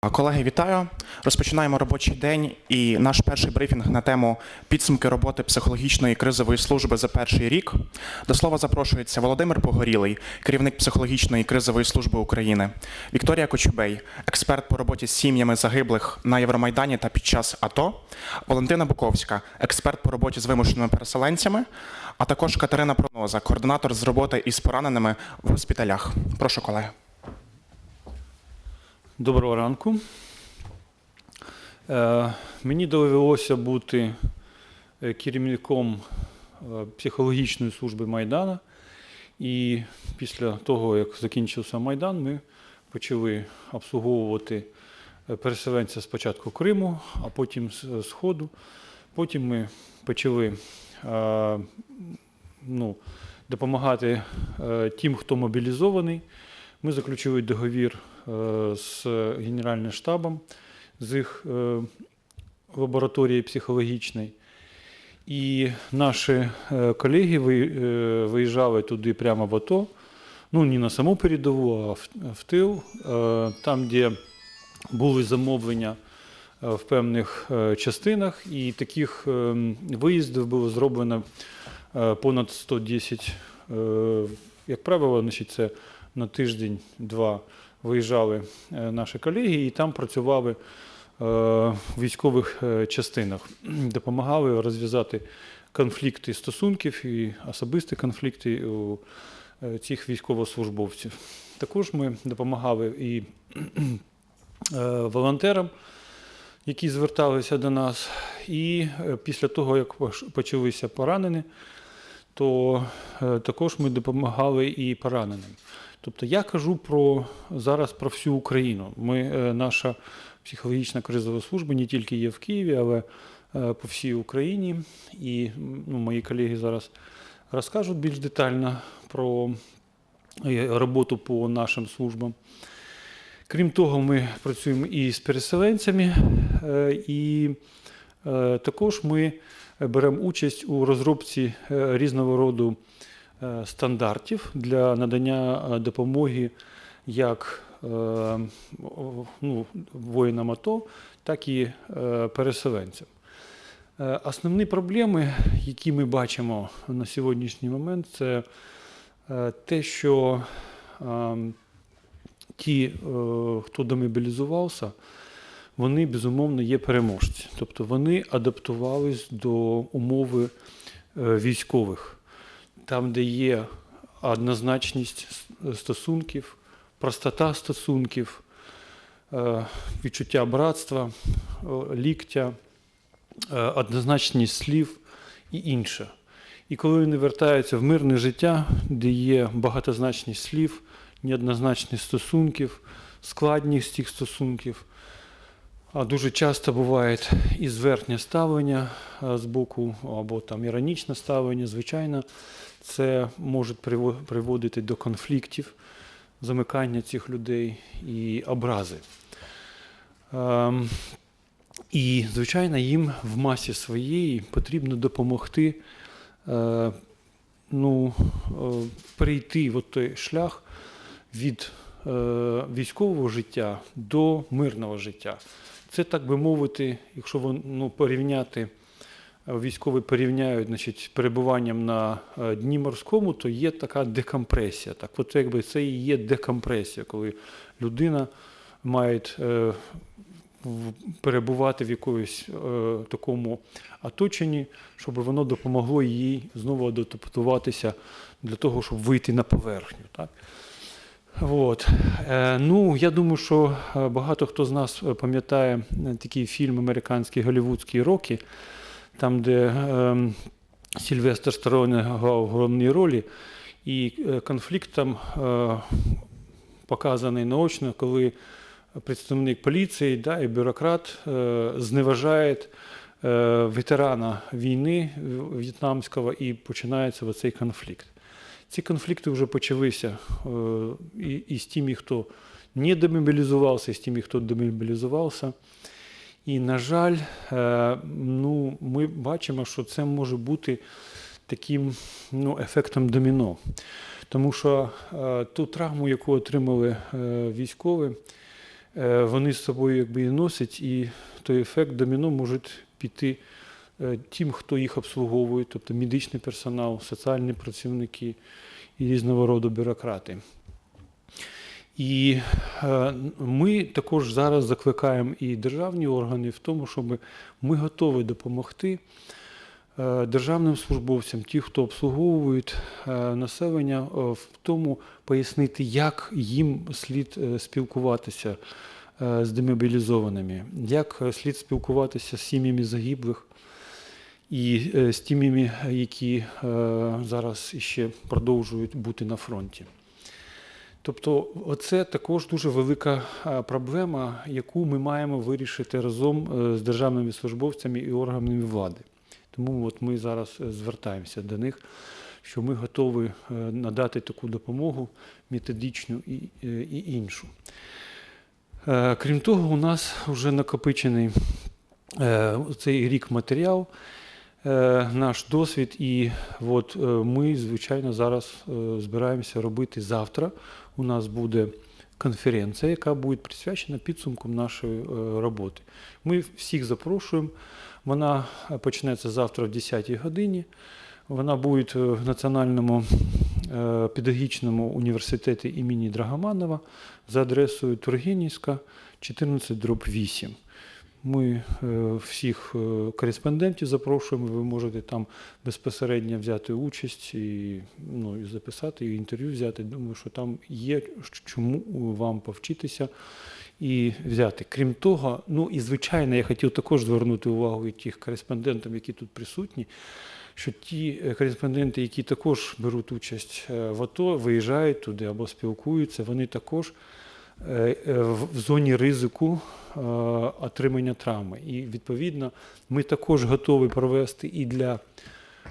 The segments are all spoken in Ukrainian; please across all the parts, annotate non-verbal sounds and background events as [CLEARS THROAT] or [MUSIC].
Колеги, вітаю! Розпочинаємо робочий день і наш перший брифінг на тему підсумки роботи психологічної кризової служби за перший рік. До слова запрошується Володимир Погорілий, керівник психологічної кризової служби України, Вікторія Кочубей, експерт по роботі з сім'ями загиблих на Євромайдані та під час АТО, Валентина Буковська, експерт по роботі з вимушеними переселенцями, а також Катерина Проноза, координатор з роботи із пораненими в госпіталях. Прошу, колеги. Доброго ранку. Е, Мені довелося бути е, керівником е, психологічної служби Майдана. І після того, як закінчився Майдан, ми почали обслуговувати переселенця спочатку Криму, а потім з Сходу. Потім ми почали ну, допомагати тим, хто мобілізований. Ми заключили договір з Генеральним штабом, з їх е, лабораторії психологічної. І наші е, колеги е, виїжджали туди прямо в АТО, ну не на саму передову, а в, тил, е, там, де були замовлення е, в певних е, частинах, і таких е, виїздів було зроблено е, понад 110. Е, Як правило, це на тиждень-два виїжджали е, наші колеги і там працювали е, в військових е, частинах, [CLEARS THROAT] допомагали розв'язати конфлікти стосунків і особисті конфлікти у цих військовослужбовців. Також ми допомагали і [CLEARS THROAT] волонтерам, які зверталися до нас. І після того, як почалися поранені, то також ми допомагали і пораненим. Тобто я кажу про зараз про всю Україну. Ми, е, наша психологічна кризова служба не тільки є в Києві, але е, по всій Україні. І ну, мої колеги зараз розкажуть більш детально про е, роботу по нашим службам. Крім того, ми працюємо і з переселенцями, і також ми беремо участь у розробці різного роду стандартів для надання е, допомоги як е, ну, воїнам АТО, так і е, переселенцям. Е, Основні проблеми, які ми бачимо на сьогоднішній момент, це е, те, що ті, е, хто демобілізувався, вони безумовно є переможці. Тобто вони адаптувались до умови е, військових, там, де є однозначність стосунків, простота стосунків, е, відчуття братства, е, ліктя, е, однозначність слів і інше. І коли вони вертаються в мирне життя, де є багатозначність слів, неоднозначність стосунків, складність цих стосунків, а дуже часто буває і зверхнє ставлення з боку, або там іронічне ставлення, звичайно, це може приводити до конфліктів, замикання цих людей і образи. Ем, І, звичайно, їм в масі своєї потрібно допомогти е, ну, е, перейти в той шлях від е, військового життя до мирного життя. Це, так би мовити, якщо ну, порівняти, військові порівняють значить, перебуванням на е, дні морському, то є така декомпресія. Так, от якби це і є декомпресія, коли людина має е, перебувати в якомусь е, такому оточенні, щоб воно допомогло їй знову адаптуватися для того, щоб вийти на поверхню. Так? От. Ну, я думаю, що багато хто з нас пам'ятає такий фільм американський голівудський роки, там, де е, Сільвестр Сталоне грав головні ролі, і е, конфлікт там е, показаний наочно, коли представник поліції да, і бюрократ е, зневажає ветерана війни в'єтнамського і починається оцей конфлікт. Ці конфлікти вже почалися і, і з тими, хто не демобілізувався, і з тими, хто демобілізувався. І, на жаль, е, ну, ми бачимо, що це може бути таким ну, ефектом доміно. Тому що е, ту травму, яку отримали е, військові, вони з собою якби і носять, і той ефект доміно може піти тим, хто їх обслуговує, тобто медичний персонал, соціальні працівники і різного роду бюрократи. І е, ми також зараз закликаємо і державні органи в тому, щоб ми готові допомогти е, державним службовцям, ті, хто обслуговують е, населення, в тому пояснити, як їм слід спілкуватися з демобілізованими, як слід спілкуватися з сім'ями загиблих і з тими, які зараз ще продовжують бути на фронті. Тобто, оце також дуже велика е, проблема, яку ми маємо вирішити разом е, з державними службовцями і органами влади. Тому от ми зараз е, звертаємося до них, що ми готові надати таку допомогу методичну і, і іншу. Крім того, у нас вже накопичений цей рік матеріал, наш досвід, і от ми, звичайно, зараз збираємося робити завтра. У нас буде конференція, яка буде присвячена підсумкам нашої е, роботи. Ми всіх запрошуємо. Вона е, почнеться завтра в 10-й годині. Вона буде е, в Національному педагогічному університеті імені Драгоманова за адресою Тургенівська, 14 дроб 8. Ми е, всіх е, кореспондентів запрошуємо, ви можете там безпосередньо взяти участь і, ну, і записати, і інтерв'ю взяти. Думаю, що там є чому вам повчитися і взяти. Крім того, ну і звичайно, я хотів також звернути увагу і тих кореспондентів, які тут присутні, що ті е, кореспонденти, які також беруть участь в АТО, виїжджають туди або спілкуються, вони також в в зоні ризику е, отримання травми. І відповідно ми також готові провести і для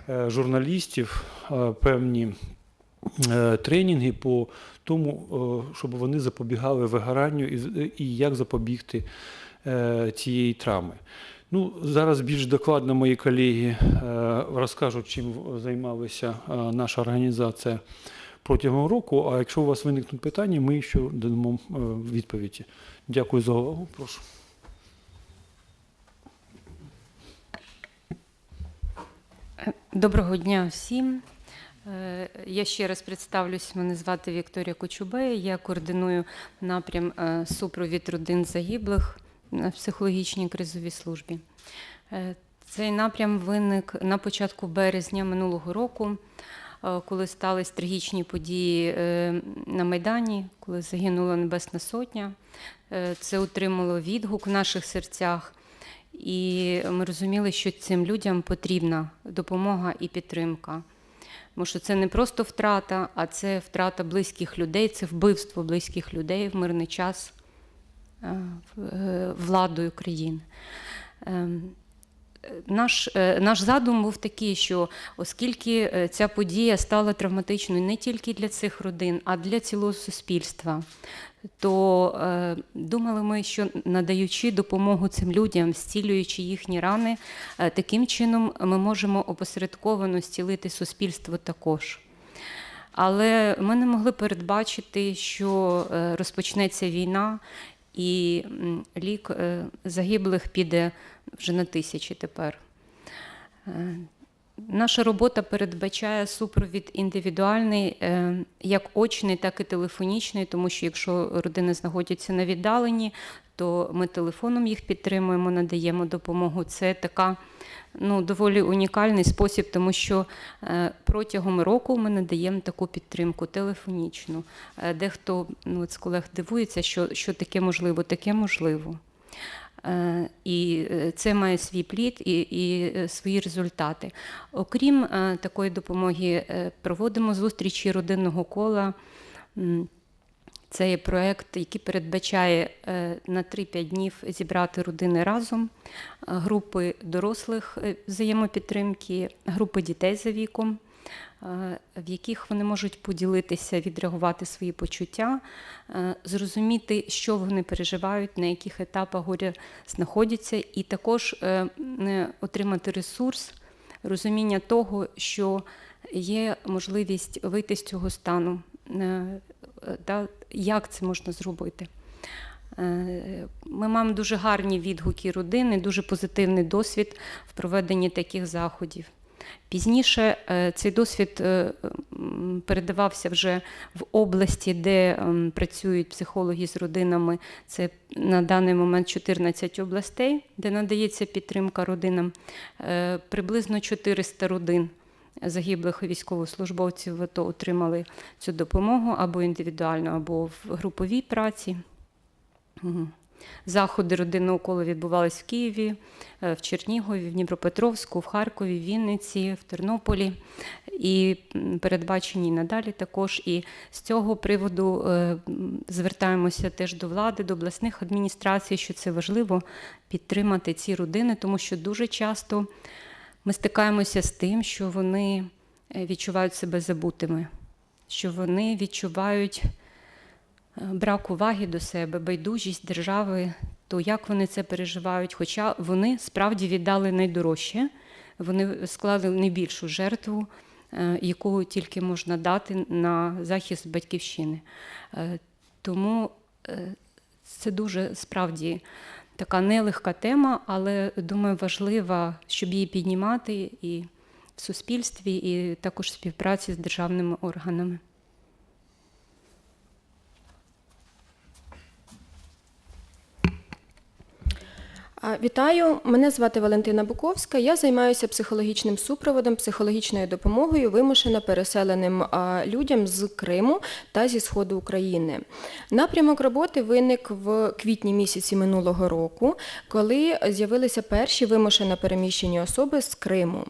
е, журналістів е, певні е, тренінги по тому, е, щоб вони запобігали вигоранню і, як запобігти е, цієї травми. Ну, зараз більш докладно мої колеги е, розкажуть, чим займалася е, наша організація протягом року. А якщо у вас виникнуть питання, ми ще дамо е, відповіді. Дякую за увагу. Прошу. Доброго дня всім. Е, Я ще раз представлюсь. Мене звати Вікторія Кочубей. Я координую напрям е, супровід родин загиблих на психологічній кризовій службі. Цей напрям виник на початку березня минулого року, коли стались трагічні події е, на Майдані, коли загинула Небесна Сотня. Е, Це отримало відгук в наших серцях. І ми розуміли, що цим людям потрібна допомога і підтримка. Тому що це не просто втрата, а це втрата близьких людей, це вбивство близьких людей в мирний час е, е, владою країни. Наш, е, наш задум був такий, що оскільки е, ця подія стала травматичною не тільки для цих родин, а для цілого суспільства, то е, думали ми, що надаючи допомогу цим людям, зцілюючи їхні рани, е, таким чином ми можемо опосередковано зцілити суспільство також. Але ми не могли передбачити, що е, розпочнеться війна, і лік е, загиблих піде вже на тисячі тепер. Е, Наша робота передбачає супровід індивідуальний, е, як очний, так і телефонічний, тому що якщо родини знаходяться на віддаленні, то ми телефоном їх підтримуємо, надаємо допомогу. Це така ну, доволі унікальний спосіб, тому що е, протягом року ми надаємо таку підтримку телефонічну. Е, Дехто ну, от з колег дивується, що, що таке можливо, таке можливо. Е, І це має свій плід і, і свої результати. Окрім такої допомоги, проводимо зустрічі родинного кола. Це є проєкт, який передбачає е, на 3-5 днів зібрати родини разом, е, групи дорослих е, взаємопідтримки, групи дітей за віком, в яких вони можуть поділитися, відреагувати свої почуття, зрозуміти, що вони переживають, на яких етапах горя знаходяться, і також отримати ресурс, розуміння того, що є можливість вийти з цього стану. Е, е, як це можна зробити? Е, Ми маємо дуже гарні відгуки родини, дуже позитивний досвід в проведенні таких заходів. Пізніше е, цей досвід передавався вже в області, де працюють психологи з родинами. Це на даний момент 14 областей, де надається підтримка родинам. Приблизно 400 родин загиблих військовослужбовців в АТО отримали цю допомогу або індивідуально, або в груповій праці. Заходи родинного кола відбувались в Києві, е, в Чернігові, в Дніпропетровську, в Харкові, в Вінниці, в Тернополі і передбачені надалі також. І з цього приводу е, звертаємося теж до влади, до обласних адміністрацій, що це важливо підтримати ці родини, тому що дуже часто ми стикаємося з тим, що вони е, відчувають себе забутими, що вони відчувають е, брак уваги до себе, байдужість держави, то як вони це переживають, хоча вони справді віддали найдорожче, вони склали найбільшу жертву, е, яку тільки можна дати на захист батьківщини. Тому це дуже справді така нелегка тема, але думаю, важлива, щоб її піднімати і в суспільстві, і також в співпраці з державними органами. Вітаю, мене звати Валентина Буковська. Я займаюся психологічним супроводом, психологічною допомогою вимушено переселеним людям з Криму та зі сходу України. Напрямок роботи виник в квітні місяці минулого року, коли з'явилися перші вимушено переміщені особи з Криму.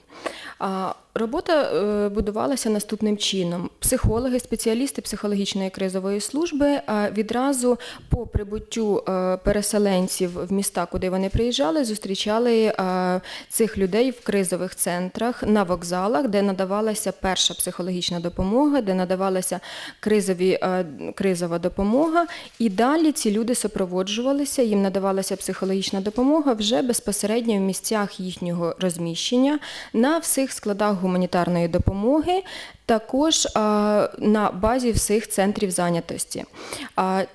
Робота е, будувалася наступним чином. Психологи, спеціалісти психологічної кризової служби а, відразу по прибуттю е, переселенців в міста, куди вони приїжджали, зустрічали е, цих людей в кризових центрах на вокзалах, де надавалася перша психологічна допомога, де надавалася кризові, е, кризова допомога. І далі ці люди супроводжувалися, їм надавалася психологічна допомога вже безпосередньо в місцях їхнього розміщення на всіх складах гуманітарної допомоги. Також на базі всіх центрів зайнятості.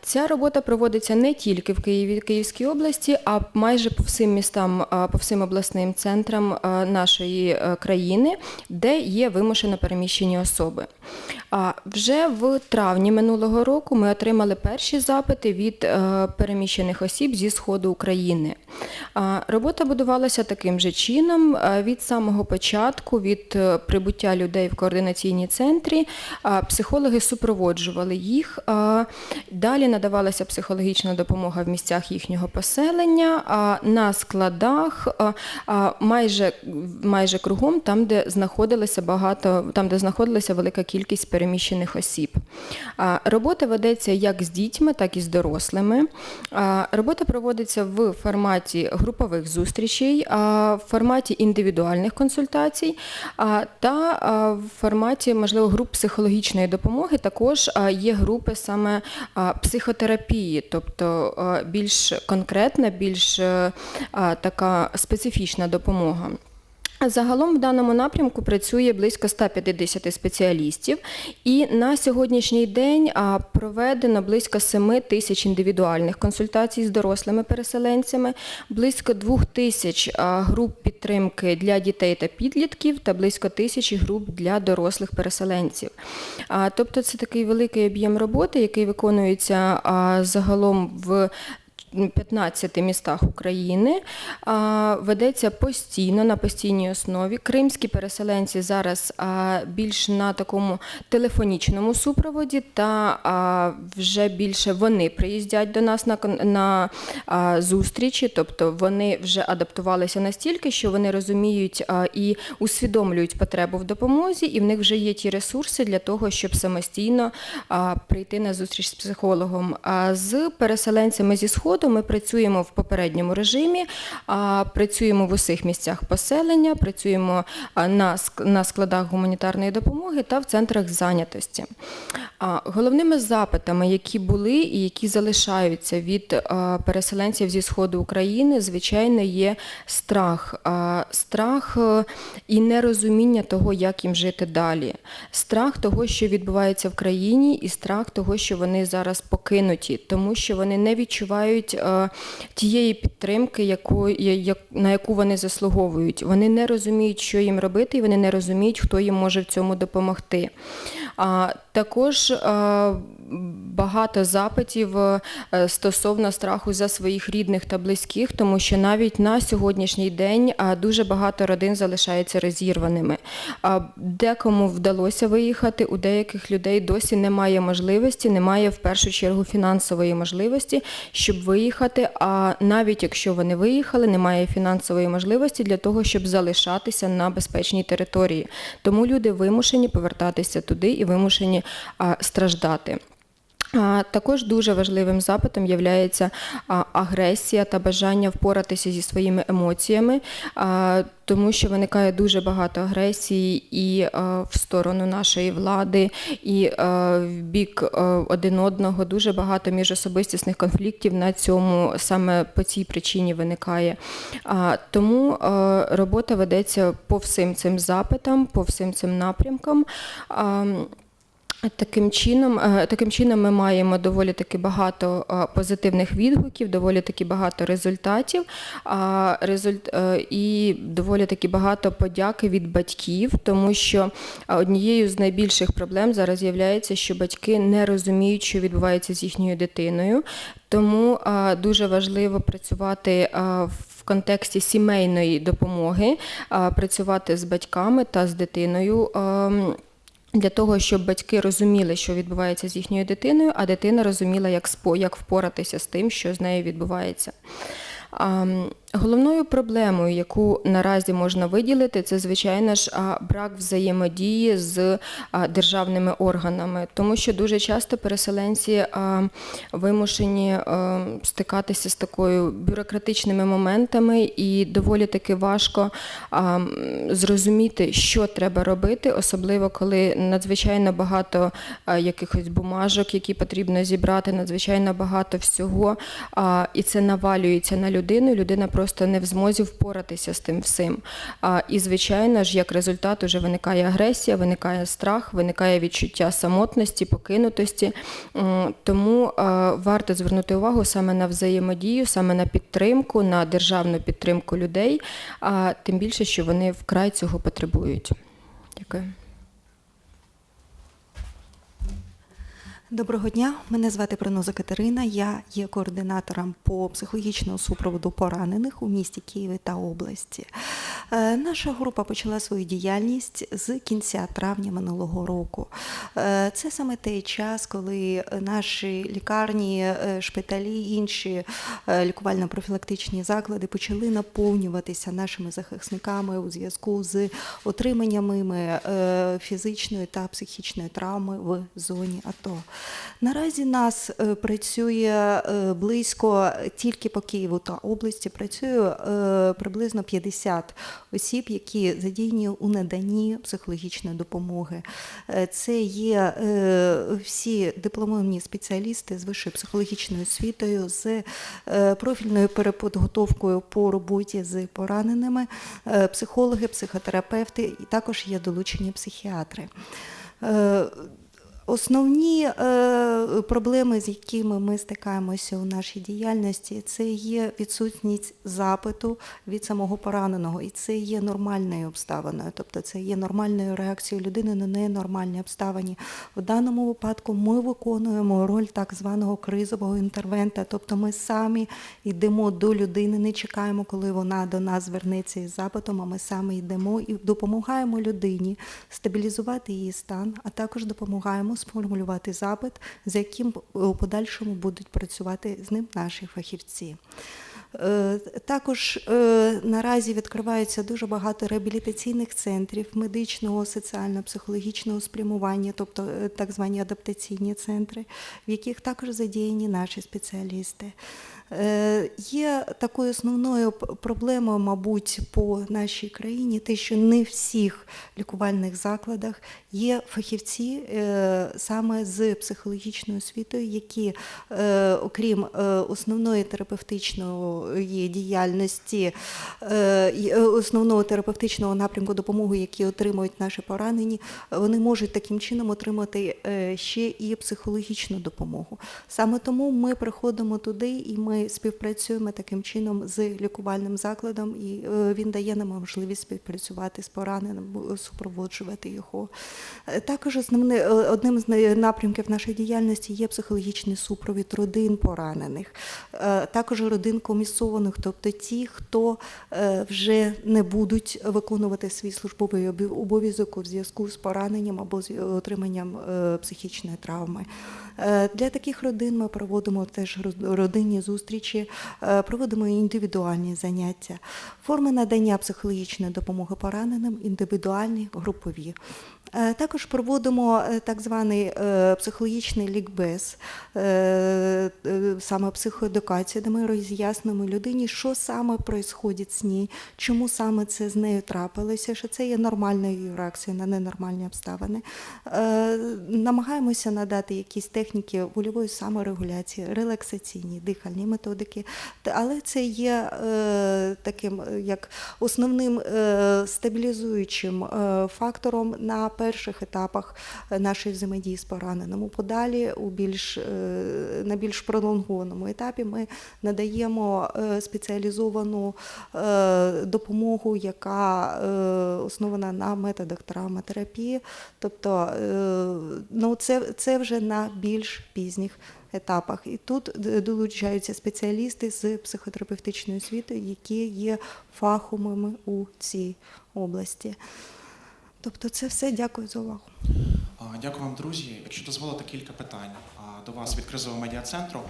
Ця робота проводиться не тільки в Києві, Київській області, а майже по всім містам, по всім обласним центрам нашої е, країни, де є вимушено переміщені особи. Вже в травні минулого року ми отримали перші запити від е, переміщених осіб зі сходу України. Робота будувалася таким же чином. Від самого початку, від е, прибуття людей в координаційній центрі, психологи супроводжували їх. Далі надавалася психологічна допомога в місцях їхнього поселення, на складах, майже, майже кругом, там, де знаходилося багато, там, де знаходилася велика кількість переміщених осіб. Робота ведеться як з дітьми, так і з дорослими. Робота проводиться в форматі групових зустрічей, в форматі індивідуальних консультацій та в форматі, можливо, груп психологічної допомоги. Також є групи саме психотерапії, тобто більш конкретна, більш така специфічна допомога. Загалом в даному напрямку працює близько 150 спеціалістів, і на сьогоднішній день проведено близько 7 тисяч індивідуальних консультацій з дорослими переселенцями, близько 2 тисяч груп підтримки для дітей та підлітків та близько тисячі груп для дорослих переселенців. Тобто це такий великий об'єм роботи, який виконується загалом в 15 містах України ведеться постійно на постійній основі. Кримські переселенці зараз більш на такому телефонічному супроводі, та вже більше вони приїздять до нас на, на зустрічі, тобто вони вже адаптувалися настільки, що вони розуміють і усвідомлюють потребу в допомозі, і в них вже є ті ресурси для того, щоб самостійно прийти на зустріч з психологом. З переселенцями зі сходу роботу. Ми працюємо в попередньому режимі, працюємо в усіх місцях поселення, працюємо на, складах гуманітарної допомоги та в центрах зайнятості. Головними запитами, які були і які залишаються від переселенців зі сходу України, звичайно, є страх. Страх е, і нерозуміння того, як їм жити далі. Страх того, що відбувається в країні, і страх того, що вони зараз покинуті, тому що вони не відчувають е, тієї підтримки, яку, як, на яку вони заслуговують. Вони не розуміють, що їм робити, і вони не розуміють, хто їм може в цьому допомогти. Також е, багато запитів е, стосовно страху за своїх рідних та близьких, тому що навіть на сьогоднішній день е, дуже багато родин залишаються розірваними. Декому вдалося виїхати, у деяких людей досі немає можливості, немає в першу чергу фінансової можливості, щоб виїхати. А навіть якщо вони виїхали, немає фінансової можливості для того, щоб залишатися на безпечній території. Тому люди вимушені повертатися туди і вимушені страждати. Також дуже важливим запитом є агресія та бажання впоратися зі своїми емоціями, тому що виникає дуже багато агресії і в сторону нашої влади, і в бік один одного. Дуже багато міжособистісних конфліктів на цьому саме по цій причині виникає. Тому робота ведеться по всім цим запитам, по всім цим напрямкам. Таким чином, е, таким чином ми маємо доволі таки багато е, позитивних відгуків, доволі таки багато результатів результ... е, і доволі таки багато подяки від батьків, тому що однією з найбільших проблем зараз є, що батьки не розуміють, що відбувається з їхньою дитиною. Тому дуже важливо працювати в контексті сімейної допомоги, працювати з батьками та з дитиною. Для того, щоб батьки розуміли, що відбувається з їхньою дитиною, а дитина розуміла, як, спо, як впоратися з тим, що з нею відбувається. Головною проблемою, яку наразі можна виділити, це звичайно ж брак взаємодії з державними органами, тому що дуже часто переселенці вимушені стикатися з такою бюрократичними моментами, і доволі таки важко зрозуміти, що треба робити, особливо коли надзвичайно багато якихось бумажок, які потрібно зібрати, надзвичайно багато всього, і це навалюється на людину. Людина просто не в змозі впоратися з тим всім. І звичайно ж, як результат, уже виникає агресія, виникає страх, виникає відчуття самотності, покинутості. Тому варто звернути увагу саме на взаємодію, саме на підтримку, на державну підтримку людей, тим більше, що вони вкрай цього потребують. Дякую. Доброго дня, мене звати Приноза Катерина. Я є координатором по психологічному супроводу поранених у місті Києві та області. Е, Наша група почала свою діяльність з кінця травня минулого року. Е, Це саме той час, коли наші лікарні, е, шпиталі, інші лікувально-профілактичні заклади почали наповнюватися нашими захисниками у зв'язку з отриманням іми е, фізичної та психічної травми в зоні АТО. Наразі нас е, працює е, близько тільки по Києву та області працює е, приблизно 50 осіб, які задіяні у наданні психологічної допомоги. Це є всі дипломовані спеціалісти з вищою психологічною освітою, з профільною переподготовкою по роботі з пораненими, психологи, психотерапевти і також є долучені психіатри. Основні е, проблеми, з якими ми стикаємося у нашій діяльності, це є відсутність запиту від самого пораненого, і це є нормальною обставиною, тобто це є нормальною реакцією людини на ненормальні обставини. В даному випадку ми виконуємо роль так званого кризового інтервента, тобто ми самі йдемо до людини, не чекаємо, коли вона до нас звернеться із запитом, а ми самі йдемо і допомагаємо людині стабілізувати її стан, а також допомагаємо сформулювати запит, з яким у подальшому будуть працювати з ним наші фахівці. Е, Також е, наразі відкривається дуже багато реабілітаційних центрів медичного, соціально-психологічного спрямування, тобто е, так звані адаптаційні центри, в яких також задіяні наші спеціалісти. Е, Є такою основною проблемою, мабуть, по нашій країні, те, що не всіх лікувальних закладах є фахівці е, саме з психологічною освітою, які, е, окрім основної терапевтичної діяльності, основного терапевтичного напрямку допомоги, які отримують наші поранені, вони можуть таким чином отримати ще і психологічну допомогу. Саме тому ми приходимо туди і ми співпрацюємо таким чином з лікувальним закладом, і е, він дає нам можливість співпрацювати з пораненим, супроводжувати його. Е, Також основне, е, одним з напрямків нашої діяльності є психологічний супровід родин поранених, також родин комісованих, тобто ті, хто вже не будуть виконувати свій службовий обов'язок у зв'язку з пораненням або з отриманням психічної травми. Для таких родин ми проводимо теж родинні зустрічі, е, проводимо індивідуальні заняття. Форми надання психологічної допомоги пораненим індивідуальні, групові. Е, Також проводимо е, так званий е, психологічний лікбез, саме психоедукацію, де ми роз'яснимо людині, що саме відбувається з нею, чому саме це з нею трапилося, що це є нормальною реакцією на ненормальні обставини. Намагаємося надати якісь техніки вольової саморегуляції, релаксаційні, дихальні методики, але це є таким як основним стабілізуючим фактором на перших етапах е, нашої взаємодії з пораненим. Подалі, у більш, е, на більш пролонгованому етапі, ми надаємо е, спеціалізовану допомогу, яка основана на методах травматерапії. Тобто ну, це, це вже на більш пізніх етапах. І тут долучаються спеціалісти з психотерапевтичної освіти, які є фаховими у цій області. Тобто, це все. Дякую за увагу. Дякую вам, друзі. Якщо дозволите кілька питань до вас від кризового медіа-центру.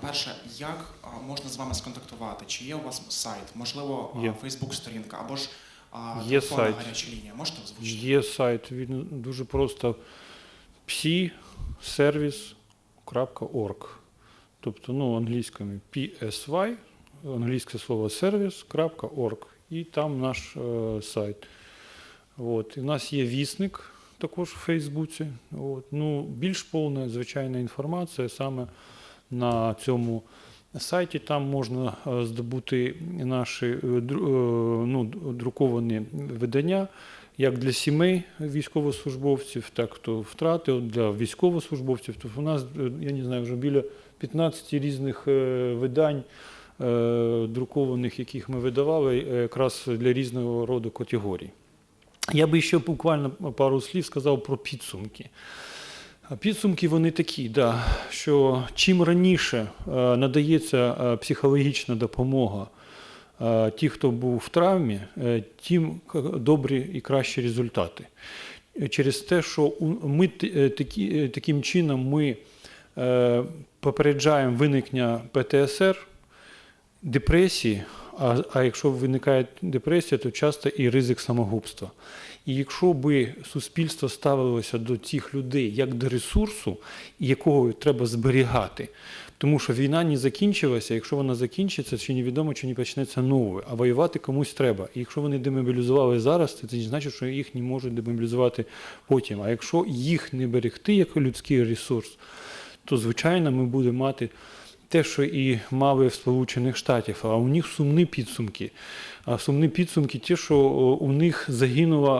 Перше, як можна з вами сконтактувати? Чи є у вас сайт? Можливо. Фейсбук-сторінка або ж Є телефонна сайт. гаряча лінія? Можете озвучити? Є сайт, він дуже просто psi-service.org. Тобто, ну, англійськими PSY, англійське слово service.org. І там наш е, сайт. От. І в нас є вісник також в Фейсбуці. От. Ну, більш повна, звичайна інформація саме на цьому сайті. Там можна е, здобути наші е, е, ну, друковані видання як для сімей військовослужбовців, так то втрати для військовослужбовців. Тобто у нас, я не знаю, вже біля 15 різних видань. Друкованих, яких ми видавали, якраз для різного роду категорій. Я би ще буквально пару слів сказав про підсумки. Підсумки вони такі, да, що чим раніше е, надається е, психологічна допомога е, ті, хто був в травмі, тим добрі і кращі результати. Через те, що ми таким чином ми попереджаємо виникнення ПТСР, депресії, а, а якщо виникає депресія, то часто і ризик самогубства. І якщо би суспільство ставилося до цих людей як до ресурсу, якого треба зберігати, тому що війна не закінчилася, якщо вона закінчиться, чи невідомо, чи не почнеться нове, а воювати комусь треба. І якщо вони демобілізували зараз, то це не значить, що їх не можуть демобілізувати потім. А якщо їх не берегти як людський ресурс, то звичайно ми будемо мати те, що і мали в Сполучених Штатів, а у них сумні підсумки. А сумні підсумки ті, що у них загинуло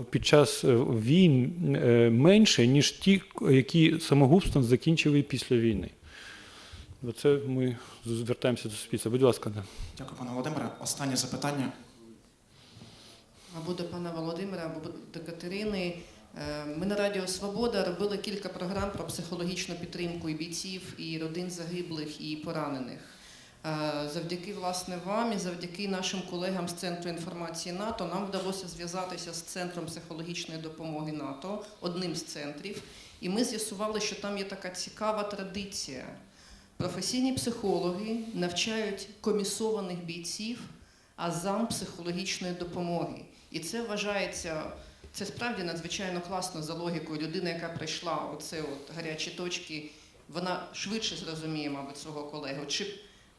е, під час е, війн е, менше, ніж ті, які самогубством закінчили після війни. Оце ми звертаємося до суспільства. Будь ласка, да. Дякую, пане Володимире. Останнє запитання. або до пана Володимира, або до Катерини. Е, Ми на Радіо Свобода робили кілька програм про психологічну підтримку і бійців, і родин загиблих, і поранених. Е, Завдяки власне вам і завдяки нашим колегам з Центру інформації НАТО нам вдалося зв'язатися з Центром психологічної допомоги НАТО, одним з центрів, і ми з'ясували, що там є така цікава традиція. Професійні психологи навчають комісованих бійців азам психологічної допомоги. І це вважається, це справді надзвичайно класно за логікою. Людина, яка прийшла оце от гарячі точки, вона швидше зрозуміє, мабуть, свого колегу. Чи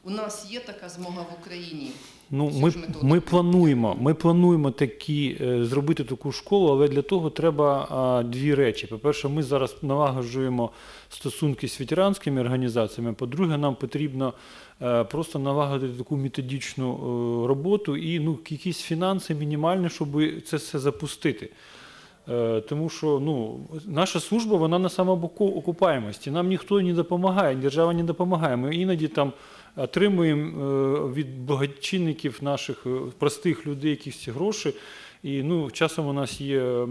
У нас є така змога в Україні. Ну, ми, ми плануємо, ми плануємо такі, е, зробити таку школу, але для того треба а, дві речі. По-перше, ми зараз налагоджуємо стосунки з ветеранськими організаціями. По-друге, нам потрібно просто налагодити таку методичну е, роботу і ну, якісь фінанси мінімальні, щоб це все запустити. Е, Тому що ну, наша служба вона на самоокупаємості. Нам ніхто не допомагає, держава не допомагає. Ми іноді там отримуємо е, від благочинників наших е, простих людей якісь гроші. І ну, часом у нас є е,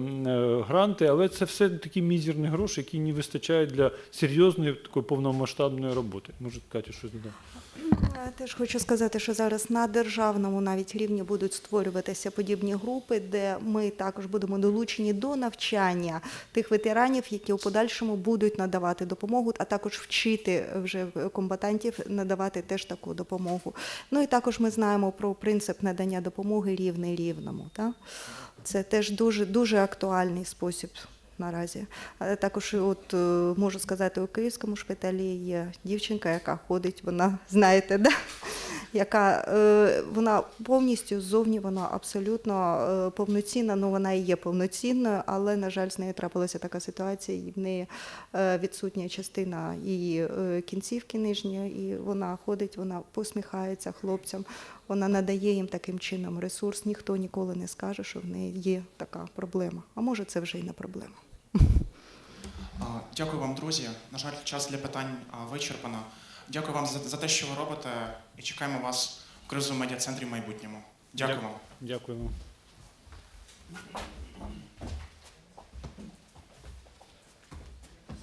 гранти, але це все такі мізерні гроші, які не вистачають для серйозної такої повномасштабної роботи. Може, Катя, щось додати? Теж хочу сказати, що зараз на державному навіть рівні будуть створюватися подібні групи, де ми також будемо долучені до навчання тих ветеранів, які у подальшому будуть надавати допомогу, а також вчити вже комбатантів надавати теж таку допомогу. Ну і також ми знаємо про принцип надання допомоги рівний рівному. Так? Це теж дуже дуже актуальний спосіб. Наразі, але також от е, можу сказати, у київському шпиталі є дівчинка, яка ходить, вона знаєте, да? Яка е, вона повністю ззовні, вона абсолютно е, повноцінна. Ну вона і є повноцінною, але на жаль, з нею трапилася така ситуація, і в неї е, відсутня частина її кінцівки нижньої, і вона ходить, вона посміхається хлопцям. Вона надає їм таким чином ресурс. Ніхто ніколи не скаже, що в неї є така проблема. А може, це вже і не проблема. Дякую вам, друзі. На жаль, час для питань вичерпано. Дякую вам за, за те, що ви робите, і чекаємо вас в кризовому медіа-центрі в майбутньому. Дякую вам. Дякую вам.